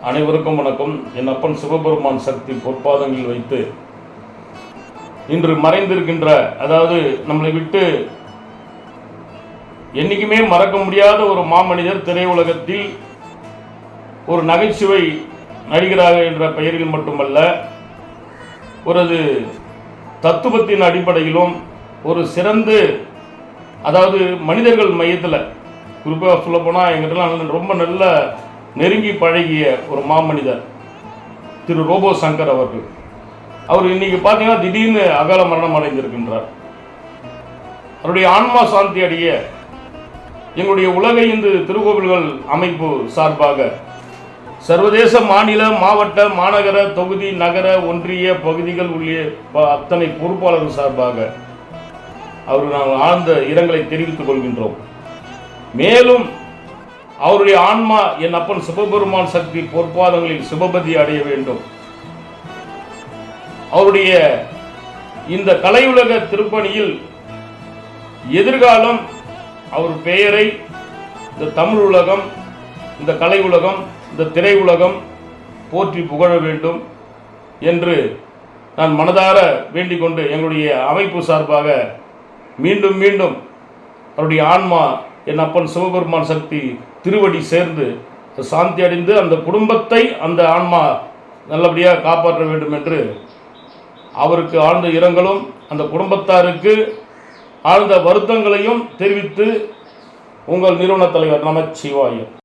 அனைவருக்கும் வணக்கம். என் அப்பன் சிவபெருமான் சக்தி பொற்பாதங்களில் வைத்து இன்று மறைந்திருக்கின்ற அதாவது நம்மளை விட்டு என்றைக்குமே மறக்க முடியாத ஒரு மாமனிதர் திரையுலகத்தில் ஒரு நகைச்சுவை நடிகராக என்ற பெயரில் மட்டுமல்ல ஒரு தத்துவத்தின் அடிப்படையிலும் ஒரு சிறந்து அதாவது மனிதர்கள் மையத்தில் குறிப்பாக சொல்லப்போனால் எங்கிட்டலாம் ரொம்ப நல்ல நெருங்கி பழகிய ஒரு மாமனிதர் திரு ரோபோ சங்கர் அவர்கள். அவர் இன்னைக்கு பார்த்தீங்கன்னா திடீர்னு அகால மரணம் அடைந்திருக்கின்றார். அவருடைய ஆன்மா சாந்தி அடைய எங்களுடைய உலக இந்து திருக்கோவில்கள் அமைப்பு சார்பாக சர்வதேச மாநில மாவட்ட மாநகர தொகுதி நகர ஒன்றிய பகுதிகள் உள்ளிய ப- அத்தனை பொறுப்பாளர்கள் சார்பாக அவர் நாங்கள் ஆழ்ந்த இரங்கலை தெரிவித்துக் கொள்கின்றோம். மேலும் அவருடைய ஆன்மா என் அப்பன் சிவபெருமான் சக்தி பொற்பாதங்களில் சிவபதி அடைய வேண்டும். அவருடைய இந்த கலையுலக திருப்பணியில் எதிர்காலம் அவர் பெயரை இந்த தமிழ் உலகம் இந்த கலை உலகம் இந்த திரை உலகம் போற்றி புகழ வேண்டும் என்று நான் மனதார வேண்டிக் கொண்டு எங்களுடைய அமைப்பு சார்பாக மீண்டும் மீண்டும் அவருடைய ஆன்மா என் அப்பன் சிவபெருமான் சக்தி திருவடி சேர்ந்து சாந்தி அடைந்து அந்த குடும்பத்தை அந்த ஆன்மா நல்லபடியாக காப்பாற்ற வேண்டும் என்று அவருக்கு ஆழ்ந்த இரங்கலும் அந்த குடும்பத்தாருக்கு ஆழ்ந்த வருத்தங்களையும் தெரிவித்து உங்கள் நிறுவன தலைவர் நமச்சிவாயம்.